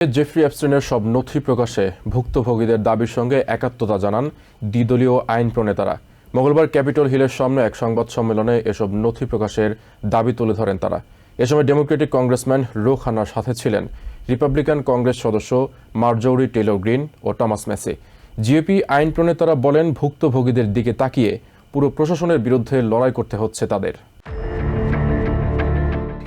Jeffrey অ্যাপস্টিনের সব নথি প্রকাশে ভুক্তভোগীদের দাবির সঙ্গে একাত্মতা জানান দ্বিদলীয় আইন প্রণেতারা। মঙ্গলবার ক্যাপিটল হিলের সামনে এক সংবাদ সম্মেলনে এসব নথি প্রকাশের দাবি তুলে ধরেন তারা। এ সময় ডেমোক্রেটিক কংগ্রেসম্যান রো খান্নার সাথে ছিলেন। রিপাবলিকান কংগ্রেস সদস্য মার্জৌরি টেলর গ্রিন ও টমাস মেসি। জিওপি আইন প্রণেতারা বলেন, ভুক্তভোগীদের দিকে তাকিয়ে পুরো প্রশাসনের বিরুদ্ধে লড়াই করতে হচ্ছে তাদের।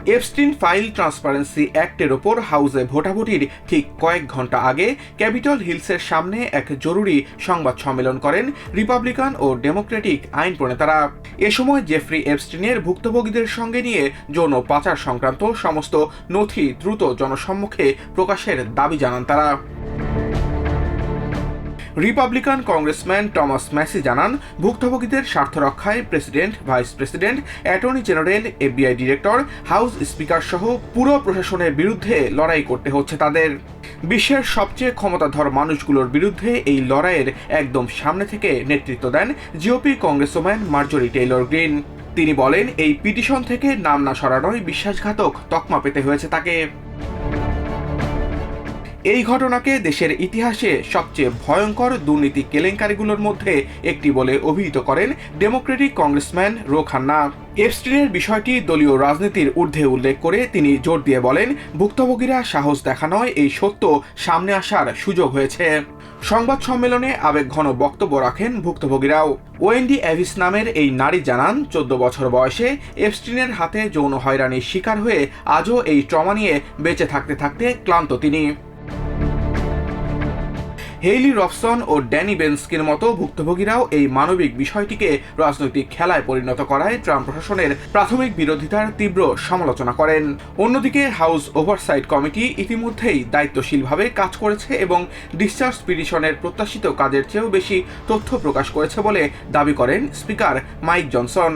এপস্টিন ফাইল ট্রান্সপারেন্সি অ্যাক্টের ওপর হাউসে ভোটাভুটির ঠিক কয়েক ঘণ্টা আগে ক্যাপিটল হিলসের সামনে এক জরুরি সংবাদ সম্মেলন করেন রিপাবলিকান ও ডেমোক্রেটিক আইন প্রণেতারা। এ সময় জেফ্রি এপস্টিনের ভুক্তভোগীদের সঙ্গে নিয়ে যৌন পাচার সংক্রান্ত সমস্ত নথি দ্রুত জনসম্মুখে প্রকাশের দাবি জানান তারা। রিপাবলিকান কংগ্রেসম্যান টমাস ম্যাসি জানান, ভুক্তভোগীদের স্বার্থ রক্ষায় president vice president attorney general FBI director House speaker সহ পুরো প্রশাসনের বিরুদ্ধে লড়াই করতে হচ্ছে তাদের। বিশ্বের সবচেয়ে ক্ষমতাধর মানুষগুলোর বিরুদ্ধে এই লড়াইয়ের একদম সামনে থেকে নেতৃত্ব দেন GOP congressman Marjorie Taylor Greene তিনি বলেন, এই পিটিশন থেকে নাম না সরানোই বিশ্বাসঘাতক তকমা পেতে হয়েছে তাকে। এই ঘটনাকে দেশের ইতিহাসে সবচেয়ে ভয়ঙ্কর দুর্নীতি কেলেঙ্কারিগুলোর মধ্যে একটি বলে অভিহিত করেন ডেমোক্রেটিক কংগ্রেসম্যান রো খান্না এপস্টিনের বিষয়টি দলীয় রাজনীতির ঊর্ধ্বে উল্লেখ করে তিনি জোর দিয়ে বলেন, ভুক্তভোগীরা সাহস দেখানোয় এই সত্য সামনে আসার সুযোগ হয়েছে। সংবাদ সম্মেলনে আবেগঘন বক্তব্য রাখেন ভুক্তভোগীরাও। ওয়েন্ডি অ্যাভিস নামের এই নারী জানান, চোদ্দ বছর বয়সে এপস্টিনের হাতে যৌন হয়রানির শিকার হয়ে আজও এই ট্রমা নিয়ে বেঁচে থাকতে থাকতে ক্লান্ত তিনি। হেইলি রবসন ও ড্যানি বেন্সকির মতো ভুক্তভোগীরাও এই মানবিক বিষয়টিকে রাজনৈতিক খেলায় পরিণত করায় ট্রাম্প প্রশাসনের প্রাথমিক বিরোধিতার তীব্র সমালোচনা করেন। অন্যদিকে হাউস ওভারসাইট কমিটি ইতিমধ্যেই দায়িত্বশীলভাবে কাজ করেছে এবং ডিসচার্জ পিটিশনের প্রত্যাশিত কাজের চেয়েও বেশি তথ্য প্রকাশ করেছে বলে দাবি করেন স্পিকার মাইক জনসন।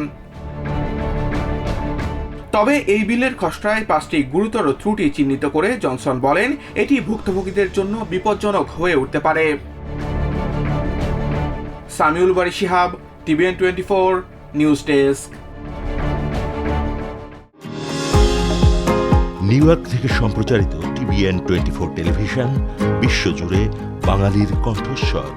তবে এই বিলের খসড়ায় পাঁচটি গুরুতর ত্রুটি চিহ্নিত করে জনসন বলেন, এটি ভুক্তভোগীদের জন্য বিপজ্জনক হয়ে উঠতে পারে। Samiul Bari Shihab, TVN twenty four, news desk. New York থেকে সম্প্রচারিত টিভিএন টোয়েন্টি ফোর টেলিভিশন, বিশ্বজুড়ে বাঙালির কণ্ঠস্বর।